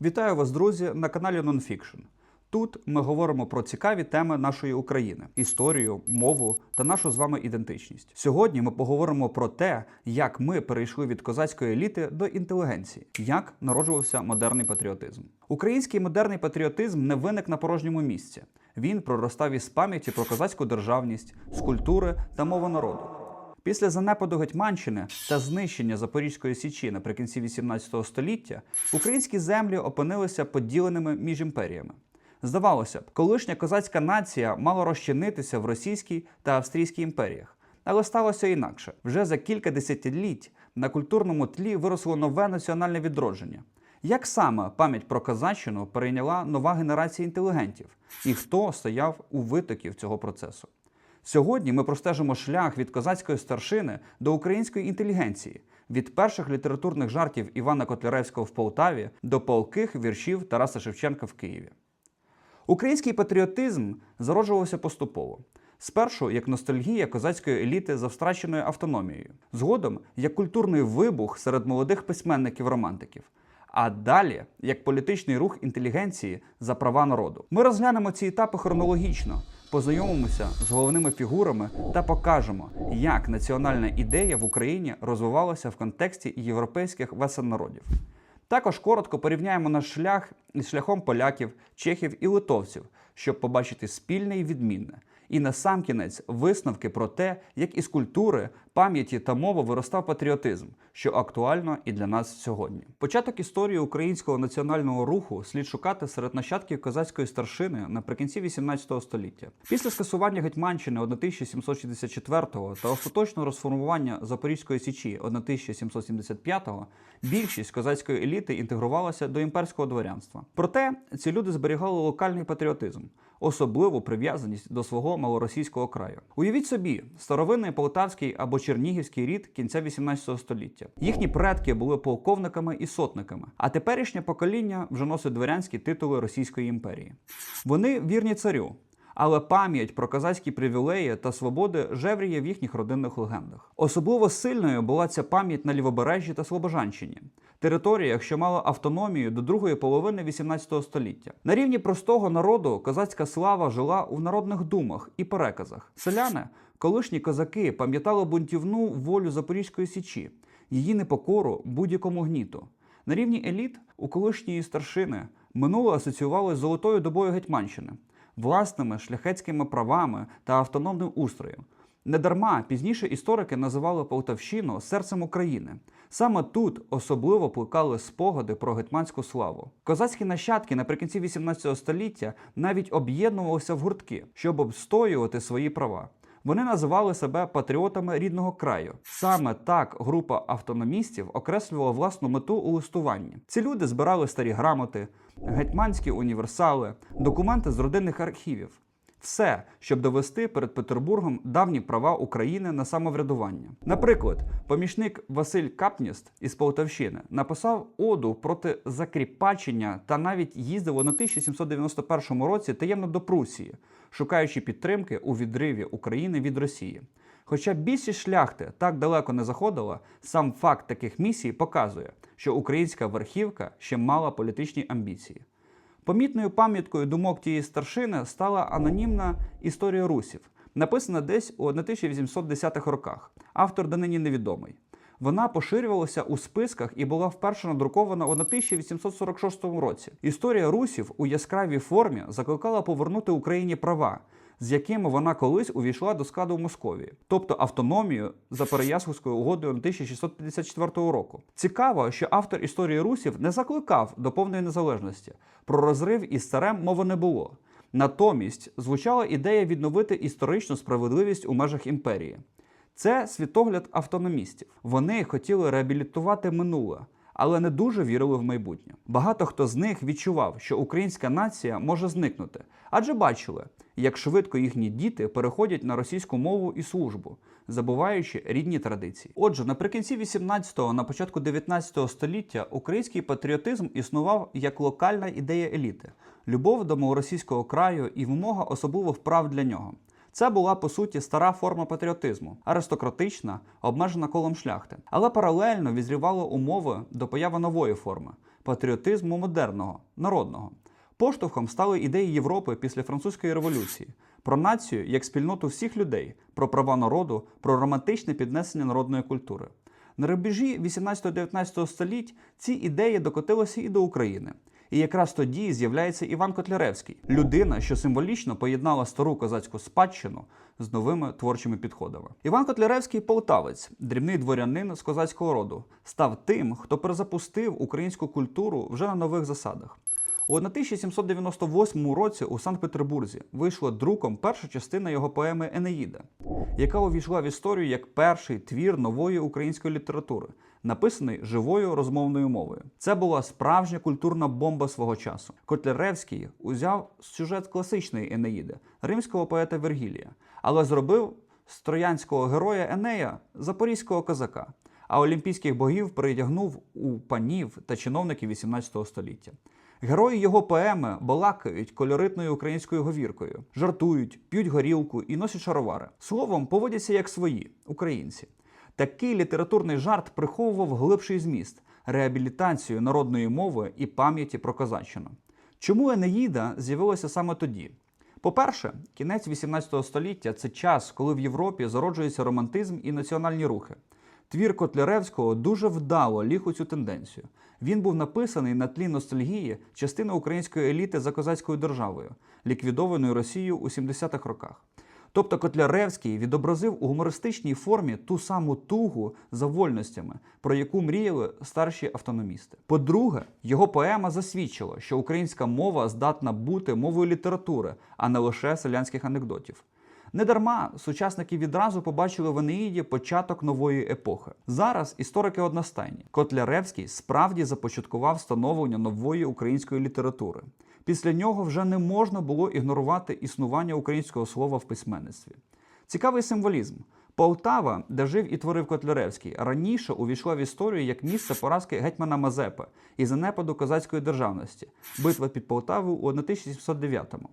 Вітаю вас, друзі, на каналі Nonfiction. Тут ми говоримо про цікаві теми нашої України: історію, мову та нашу з вами ідентичність. Сьогодні ми поговоримо про те, як ми перейшли від козацької еліти до інтелігенції, як народжувався модерний патріотизм. Український модерний патріотизм не виник на порожньому місці. Він проростав із пам'яті про козацьку державність, з культури та мови народу. Після занепаду Гетьманщини та знищення Запорізької січі наприкінці 18 століття українські землі опинилися поділеними між імперіями. Здавалося б, колишня козацька нація мала розчинитися в Російській та Австрійській імперіях. Але сталося інакше. Вже за кілька десятиліть на культурному тлі виросло нове національне відродження. Як саме пам'ять про козаччину перейняла нова генерація інтелігентів, і хто стояв у витоків цього процесу? Сьогодні ми простежимо шлях від козацької старшини до української інтелігенції, від перших літературних жартів Івана Котляревського в Полтаві до палких віршів Тараса Шевченка в Києві. Український патріотизм зароджувався поступово. Спершу як ностальгія козацької еліти за втраченою автономією, згодом як культурний вибух серед молодих письменників-романтиків, а далі як політичний рух інтелігенції за права народу. Ми розглянемо ці етапи хронологічно, познайомимося з головними фігурами та покажемо, як національна ідея в Україні розвивалася в контексті європейських весеннародів. Також коротко порівняємо наш шлях із шляхом поляків, чехів і литовців, щоб побачити спільне і відмінне. І насамкінець висновки про те, як із культури, пам'яті та мови виростав патріотизм, що актуально і для нас сьогодні. Початок історії українського національного руху слід шукати серед нащадків козацької старшини наприкінці 18 століття. Після скасування Гетьманщини 1764 та остаточного розформування Запорізької січі 1775 більшість козацької еліти інтегрувалася до імперського дворянства. Проте ці люди зберігали локальний патріотизм, особливу прив'язаність до свого малоросійського краю. Уявіть собі, старовинний полтавський або чернігівський рід кінця 18 століття. Їхні предки були полковниками і сотниками, а теперішнє покоління вже носить дворянські титули Російської імперії. Вони вірні царю. Але пам'ять про козацькі привілеї та свободи жевріє в їхніх родинних легендах. Особливо сильною була ця пам'ять на Лівобережжі та Слобожанщині, територіях, що мали автономію до другої половини 18 століття. На рівні простого народу козацька слава жила у народних думах і переказах. Селяни, колишні козаки, пам'ятали бунтівну волю Запорізької січі, її непокору будь-якому гніту. На рівні еліт у колишньої старшини минуле асоціювалося з золотою добою Гетьманщини власними шляхетськими правами та автономним устроєм. Недарма пізніше історики називали Полтавщину серцем України. Саме тут особливо плекали спогади про гетьманську славу. Козацькі нащадки наприкінці 18 століття навіть об'єднувалися в гуртки, щоб обстоювати свої права. Вони називали себе патріотами рідного краю. Саме так група автономістів окреслювала власну мету у листуванні. Ці люди збирали старі грамоти, гетьманські універсали, документи з родинних архівів. Все, щоб довести перед Петербургом давні права України на самоврядування. Наприклад, помічник Василь Капніст із Полтавщини написав оду проти закріпачення та навіть їздив у 1791 році таємно до Прусії, шукаючи підтримки у відриві України від Росії. Хоча більшість шляхти так далеко не заходила, сам факт таких місій показує, що українська верхівка ще мала політичні амбіції. Помітною пам'яткою думок тієї старшини стала анонімна історія русів, написана десь у 1810-х роках. Автор донині невідомий. Вона поширювалася у списках і була вперше надрукована у 1846 році. Історія русів у яскравій формі закликала повернути Україні права, з якими вона колись увійшла до складу Московії, тобто автономію за Переяславською угодою 1654 року. Цікаво, що автор історії русів не закликав до повної незалежності. Про розрив із царем мови не було. Натомість звучала ідея відновити історичну справедливість у межах імперії. Це світогляд автономістів. Вони хотіли реабілітувати минуле, але не дуже вірили в майбутнє. Багато хто з них відчував, що українська нація може зникнути, адже бачили, як швидко їхні діти переходять на російську мову і службу, забуваючи рідні традиції. Отже, наприкінці 18-го, на початку 19 століття український патріотизм існував як локальна ідея еліти, любов до малоросійського краю і вимога особливих прав для нього. Це була по суті стара форма патріотизму, аристократична, обмежена колом шляхти. Але паралельно відзрівали умови до появи нової форми патріотизму модерного, народного. Поштовхом стали ідеї Європи після французької революції про націю як спільноту всіх людей, про права народу, про романтичне піднесення народної культури. На рубежі 18-19 століть ці ідеї докотилися і до України. І якраз тоді з'являється Іван Котляревський, людина, що символічно поєднала стару козацьку спадщину з новими творчими підходами. Іван Котляревський полтавець, дрібний дворянин з козацького роду, став тим, хто перезапустив українську культуру вже на нових засадах. У 1798 році у Санкт-Петербурзі вийшла друком перша частина його поеми Енеїда, яка увійшла в історію як перший твір нової української літератури, написаний живою розмовною мовою. Це була справжня культурна бомба свого часу. Котляревський узяв сюжет класичної Енеїди римського поета Вергілія, але зробив з троянського героя Енея запорізького козака. А олімпійських богів перетягнув у панів та чиновників 18 століття. Герої його поеми балакають кольоритною українською говіркою, жартують, п'ють горілку і носять шаровари. Словом, поводяться як свої українці. Такий літературний жарт приховував глибший зміст, реабілітацію народної мови і пам'яті про козаччину. Чому Енеїда з'явилася саме тоді? По-перше, кінець 18 століття це час, коли в Європі зароджується романтизм і національні рухи. Твір Котляревського дуже вдало ліг у цю тенденцію. Він був написаний на тлі ностальгії частини української еліти за козацькою державою, ліквідованою Росією у 70-х роках. Тобто Котляревський відобразив у гумористичній формі ту саму тугу за вольностями, про яку мріяли старші автономісти. По-друге, його поема засвідчила, що українська мова здатна бути мовою літератури, а не лише селянських анекдотів. Недарма сучасники відразу побачили в Енеїді початок нової епохи. Зараз історики одностайні. Котляревський справді започаткував становлення нової української літератури. Після нього вже не можна було ігнорувати існування українського слова в письменництві. Цікавий символізм. Полтава, де жив і творив Котляревський, раніше увійшла в історію як місце поразки гетьмана Мазепи і занепаду козацької державності, битва під Полтавою у 1709-му.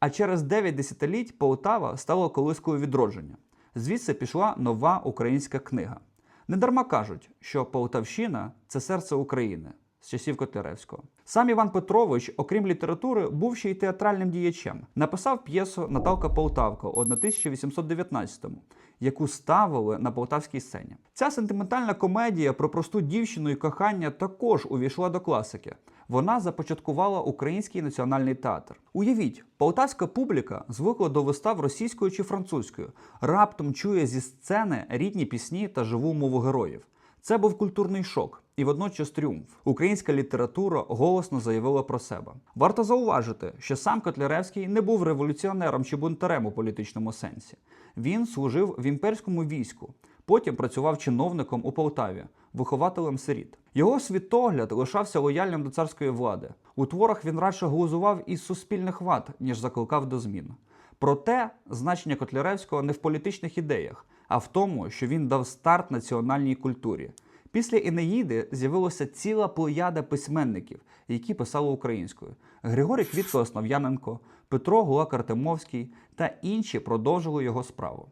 А через 9 десятиліть Полтава стала колискою відродження. Звідси пішла нова українська книга. Недарма кажуть, що Полтавщина це серце України з часів Котляревського. Сам Іван Петрович, окрім літератури, був ще й театральним діячем. Написав п'єсу Наталка Полтавка у 1819-му, яку ставили на полтавській сцені. Ця сентиментальна комедія про просту дівчину і кохання також увійшла до класики. Вона започаткувала український національний театр. Уявіть, полтавська публіка звикла до вистав російською чи французькою, раптом чує зі сцени рідні пісні та живу мову героїв. Це був культурний шок і водночас тріумф. Українська література голосно заявила про себе. Варто зауважити, що сам Котляревський не був революціонером чи бунтарем у політичному сенсі. Він служив в імперському війську, потім працював чиновником у Полтаві, вихователем сиріт. Його світогляд лишався лояльним до царської влади. У творах він радше глузував із суспільних вад, ніж закликав до змін. Проте значення Котляревського не в політичних ідеях, а в тому, що він дав старт національній культурі. Після Енеїди з'явилася ціла плеяда письменників, які писали українською: Григорій Квітко Основ'яненко, Петро Гулак Артемовський та інші продовжили його справу.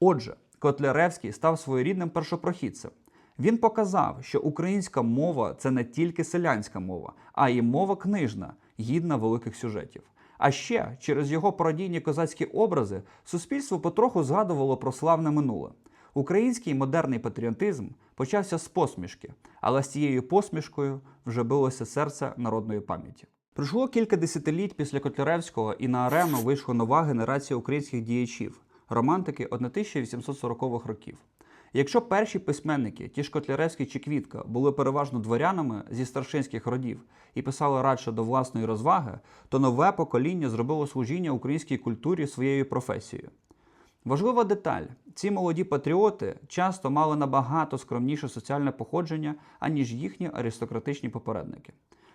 Отже, Котляревський став своєрідним першопрохідцем. Він показав, що українська мова це не тільки селянська мова, а й мова книжна, гідна великих сюжетів. А ще через його пародійні козацькі образи суспільство потроху згадувало про славне минуле. Український модерний патріотизм почався з посмішки, але з цією посмішкою вже билося серце народної пам'яті. Пройшло кілька десятиліть після Котляревського, і на арену вийшла нова генерація українських діячів, романтики 1840-х років. Якщо перші письменники, ті ж Котляревський чи Квітка, були переважно дворянами зі старшинських родів і писали радше до власної розваги, то нове покоління зробило служіння українській культурі своєю професією. Важлива деталь: ці молоді патріоти часто мали набагато скромніше соціальне походження, аніж їхні аристократичні попередники.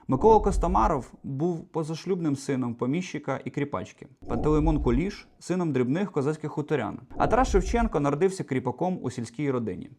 Микола Костомаров був позашлюбним сином поміщика і кріпачки. Пантелеймон Куліш сином дрібних козацьких хуторян. А Тарас Шевченко народився кріпаком у сільській родині.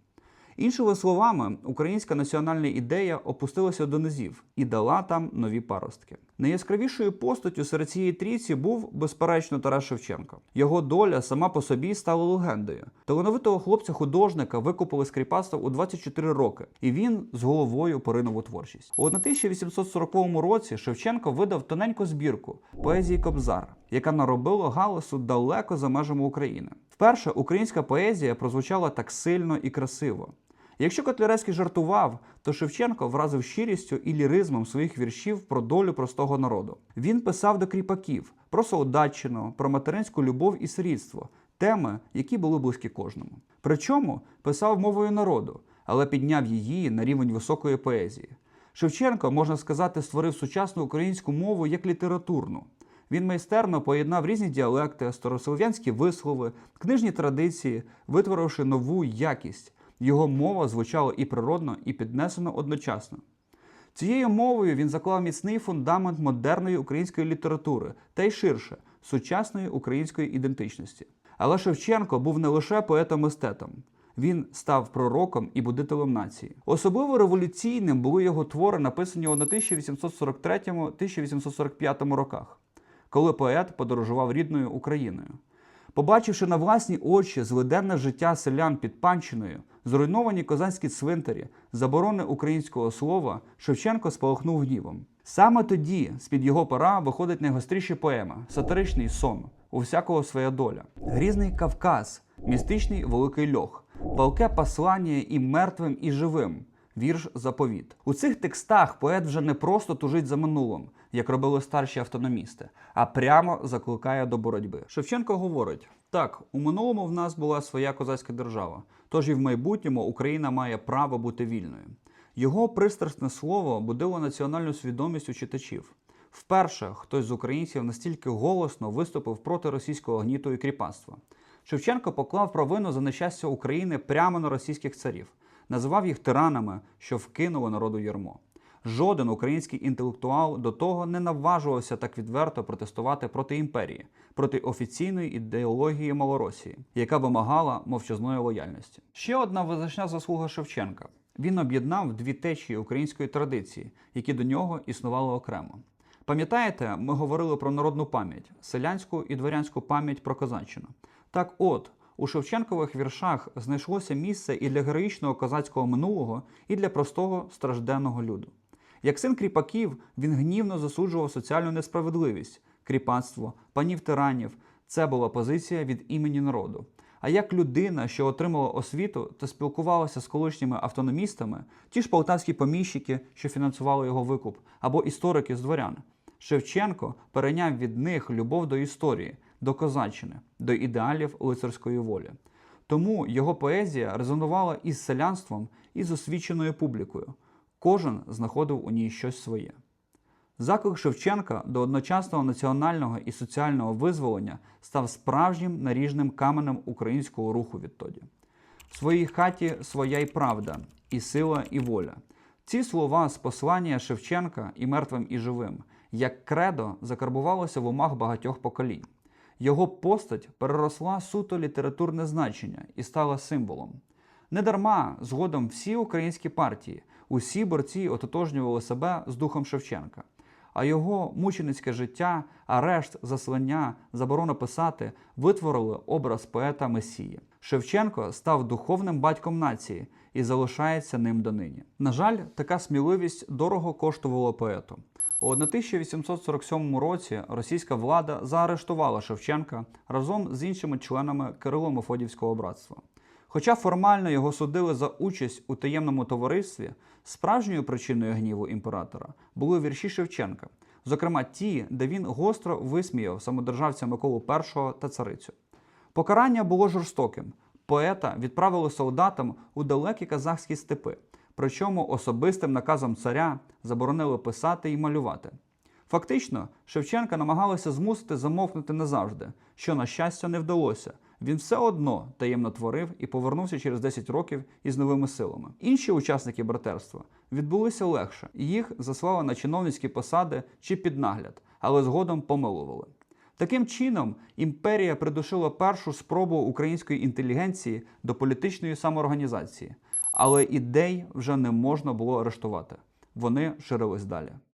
Іншими словами, українська національна ідея опустилася до низів і дала там нові паростки. Найяскравішою постаттю серед цієї трійці був, безперечно, Тарас Шевченко. Його доля сама по собі стала легендою. Талановитого хлопця-художника викупили з кріпацтва у 24 роки, і він з головою поринув у творчість. У 1840 році Шевченко видав тоненьку збірку поезії Кобзар, яка наробила галасу далеко за межами України. Вперше українська поезія прозвучала так сильно і красиво. Якщо Котляревський жартував, то Шевченко вразив щирістю і ліризмом своїх віршів про долю простого народу. Він писав до кріпаків про солдатчину, про материнську любов і сирітство, теми, які були близькі кожному. Причому писав мовою народу, але підняв її на рівень високої поезії. Шевченко, можна сказати, створив сучасну українську мову як літературну. Він майстерно поєднав різні діалекти, старослов'янські вислови, книжні традиції, витворивши нову якість. Його мова звучала і природно, і піднесено одночасно. Цією мовою він заклав міцний фундамент модерної української літератури та й ширше сучасної української ідентичності. Але Шевченко був не лише поетом-естетом. Він став пророком і будителем нації. Особливо революційним були його твори, написані у 1843-1845 роках, коли поет подорожував рідною Україною. Побачивши на власні очі злиденне життя селян під панщиною, зруйновані козацькі цвинтарі, заборони українського слова, Шевченко спалахнув гнівом. Саме тоді, з-під його пера, виходить найгостріша поема сатиричний сон, у всякого своя доля. Грізний Кавказ, містичний великий льох, палке послання і мертвим, і живим. Вірш заповіт. У цих текстах поет вже не просто тужить за минулим, як робили старші автономісти, а прямо закликає до боротьби. Шевченко говорить: так, у минулому в нас була своя козацька держава, тож і в майбутньому Україна має право бути вільною. Його пристрасне слово будило національну свідомість у читачів. Вперше хтось з українців настільки голосно виступив проти російського гніту і кріпацтва. Шевченко поклав провину за нещастя України прямо на російських царів, називав їх тиранами, що вкинули народу ярмо. Жоден український інтелектуал до того не наважувався так відверто протестувати проти імперії, проти офіційної ідеології Малоросії, яка вимагала мовчазної лояльності. Ще одна визначна заслуга Шевченка. Він об'єднав дві течії української традиції, які до нього існували окремо. Пам'ятаєте, ми говорили про народну пам'ять, селянську і дворянську пам'ять про козаччину. Так от, у Шевченкових віршах знайшлося місце і для героїчного козацького минулого, і для простого стражденного люду. Як син кріпаків, він гнівно засуджував соціальну несправедливість, кріпацтво, панів тиранів. Це була позиція від імені народу. А як людина, що отримала освіту та спілкувалася з колишніми автономістами, ті ж полтавські поміщики, що фінансували його викуп, або історики з дворян, Шевченко перейняв від них любов до історії, до козаччини, до ідеалів лицарської волі. Тому його поезія резонувала із селянством і з освіченою публікою. Кожен знаходив у ній щось своє. Заклик Шевченка до одночасного національного і соціального визволення став справжнім наріжним каменем українського руху відтоді. В своїй хаті своя й правда, і сила, і воля. Ці слова з послання Шевченка і мертвим, і живим, як кредо, закарбувалося в умах багатьох поколінь. Його постать переросла суто літературне значення і стала символом. Недарма згодом всі українські партії, усі борці ототожнювали себе з духом Шевченка. А його мученицьке життя, арешт, заслання, заборона писати витворили образ поета Месії. Шевченко став духовним батьком нації і залишається ним донині. На жаль, така сміливість дорого коштувала поету. У 1847 році російська влада заарештувала Шевченка разом з іншими членами Кирило-Мефодівського братства. Хоча формально його судили за участь у таємному товаристві, справжньою причиною гніву імператора були вірші Шевченка, зокрема ті, де він гостро висміяв самодержавця Миколу І та царицю. Покарання було жорстоким. Поета відправили солдатам у далекі казахські степи, причому особистим наказом царя заборонили писати і малювати. Фактично, Шевченка намагалися змусити замовкнути назавжди, що, на щастя, не вдалося. Він все одно таємно творив і повернувся через 10 років із новими силами. Інші учасники братерства відбулися легше, їх заслали на чиновницькі посади чи під нагляд, але згодом помилували. Таким чином, імперія придушила першу спробу української інтелігенції до політичної самоорганізації. Але ідей вже не можна було арештувати. Вони ширились далі.